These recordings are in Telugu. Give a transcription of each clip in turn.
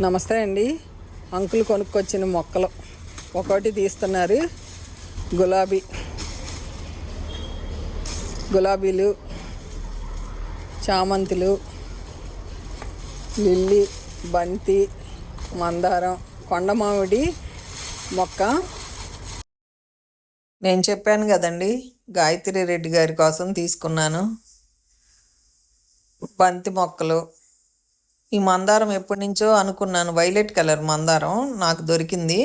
నమస్తే అండి. అంకుల్ కొనుక్కొచ్చిన మొక్కలు. ఒకటి తీస్తున్నారు. గులాబీ. గులాబీలు చామంతులు లిల్లీ బంతి మందారం కొండ మామిడి మొక్క. నేను చెప్పాను కదండి గాయత్రి రెడ్డి గారి కోసం తీసుకున్నాను. బంతి మొక్కలు ఈ మందారం ఎప్పటి నుంచో అనుకున్నాను. వైలెట్ కలర్ మందారం నాకు దొరికింది.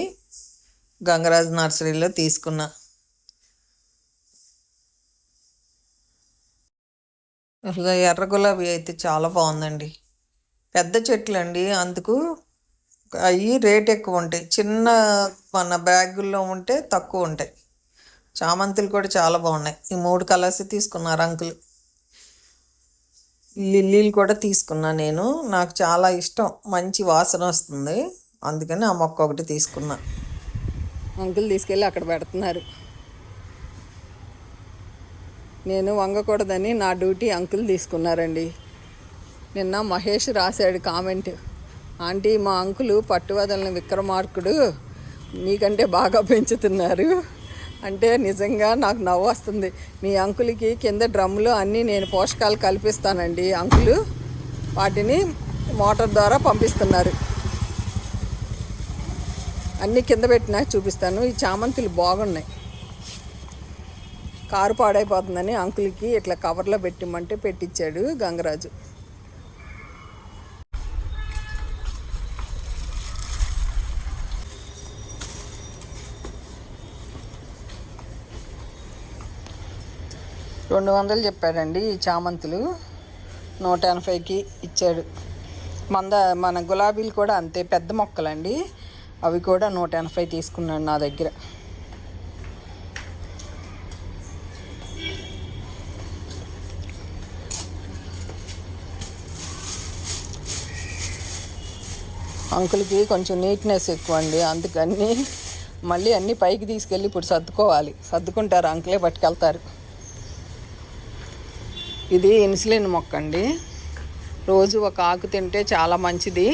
గంగరాజ్ నర్సరీలో తీసుకున్నా. అసలు ఎర్ర గులాబీ అయితే చాలా బాగుందండి. పెద్ద చెట్లు అండి అందుకు అవి రేట్ ఎక్కువ ఉంటాయి. చిన్న మన బ్యాగుల్లో ఉంటే తక్కువ ఉంటాయి. చామంతులు కూడా చాలా బాగున్నాయి. ఈ మూడు కలర్స్ తీసుకున్నారు అంకుల్. లిల్లీలు కూడా తీసుకున్నా నేను. నాకు చాలా ఇష్టం. మంచి వాసన వస్తుంది. అందుకని ఆ మొక్క ఒకటి తీసుకున్నా. అంకుల్ తీసుకెళ్ళి అక్కడ పెడుతున్నారు. నేను వంగకూడదని నా డ్యూటీ అంకుల్ తీసుకున్నారండి. నిన్న మహేష్ రాశాడు కామెంట్. ఆంటీ మా అంకులు పట్టువదలని విక్రమార్కుడు మీకంటే బాగా పెంచుతున్నారు. అంటే నిజంగా నాకు నవ్వు వస్తుంది. మీ అంకులకి కింద డ్రమ్ములు అన్నీ నేను పోషకాలు కల్పిస్తానండి. అంకులు వాటిని మోటార్ ద్వారా పంపిస్తున్నారు. అన్నీ కింద పెట్టినా చూపిస్తాను. ఈ చామంతులు బాగున్నాయి. కారు పాడైపోతుందని అంకుల్కి ఇట్లా కవర్లో పెట్టిమంటే పెట్టించాడు గంగరాజు. రెండు వందలు చెప్పాడండి ఈ చామంతులు. నూట ఎనభైకి ఇచ్చాడు. మంద మన గులాబీలు కూడా అంతే పెద్ద మొక్కలండి. అవి కూడా నూట ఎనభై తీసుకున్నాడు నా దగ్గర. అంకుల్కి కొంచెం నీట్నెస్ ఎక్కువ అండి అందుకని మళ్ళీ అన్నీ పైకి తీసుకెళ్ళి ఇప్పుడు సర్దుకోవాలి. సర్దుకుంటారు అంకులే పట్టుకెళ్తారు. ఇది ఇన్సులిన్ మొక్క అండి. రోజు ఒక ఆకు తింటే చాలా మంచిది.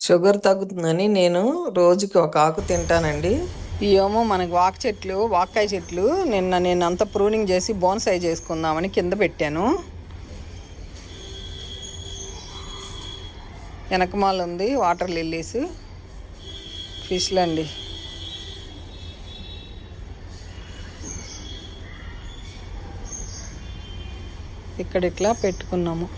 షుగర్ తగ్గుతుందని నేను రోజుకి ఒక ఆకు తింటానండి. ఏమో మనకి వాక్ చెట్లు వాక్కాయ చెట్లు నిన్న నేను అంతా ప్రూనింగ్ చేసి బోన్సాయి చేసుకుందామని కింద పెట్టాను. వెనకమాల ఉంది వాటర్ లిల్లీస్ ఫిష్లు అండి ఇక్కడ ఇట్లా పెట్టుకున్నాము.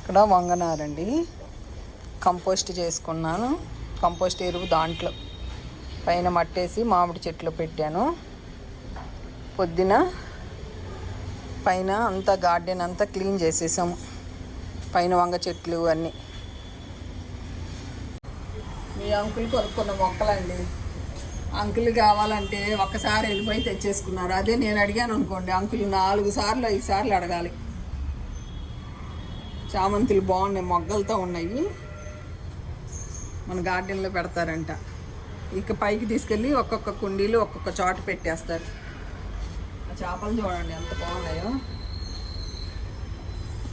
ఇక్కడ వంగనారండి. కంపోస్ట్ చేసుకున్నాను. కంపోస్ట్ ఎరువు దాంట్లో. పైన మట్టేసి మామిడి చెట్లు పెట్టాను. పొద్దున పైన అంతా గార్డెన్ అంతా క్లీన్ చేసేసాము. పైన వంగ చెట్లు అన్నీ. అంకుల్ కొనుక్కున్న మొక్కలండి. అంకుల్ కావాలంటే ఒక్కసారి వెళ్ళిపోయి తెచ్చేసుకున్నారు. అదే నేను అడిగాను అనుకోండి అంకుల్ నాలుగు సార్లు ఐదు సార్లు అడగాలి. చామంతులు బాగున్నాయి మొగ్గలతో ఉన్నాయి. మన గార్డెన్లో పెడతారంట. ఇక పైకి తీసుకెళ్ళి ఒక్కొక్క కుండీలు ఒక్కొక్క చోట పెట్టేస్తారు. ఆ చేపలు చూడండి ఎంత బాగున్నాయో.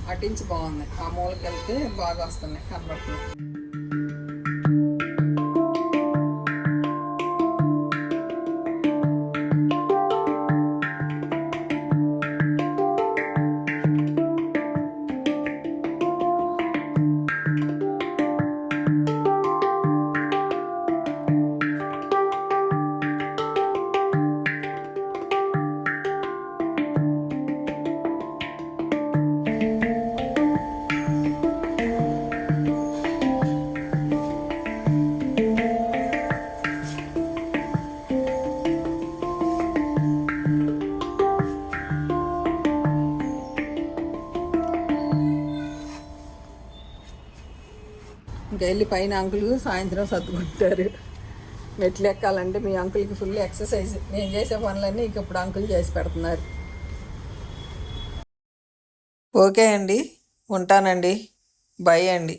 అటించి బాగున్నాయి. ఆ మూలకెళ్తే బాగా వస్తున్నాయి కనబడుతున్నాయి. ఇంకా వెళ్ళి పైన అంకులు సాయంత్రం సర్దుకుంటారు. మెట్లు ఎక్కాలంటే మీ అంకుల్కి ఫుల్ ఎక్సర్సైజ్ నేను చేసే పనులన్నీ ఇక ఇప్పుడు అంకుల్ చేసి పెడుతున్నారు. ఓకే అండి. ఉంటానండి. బై అండి.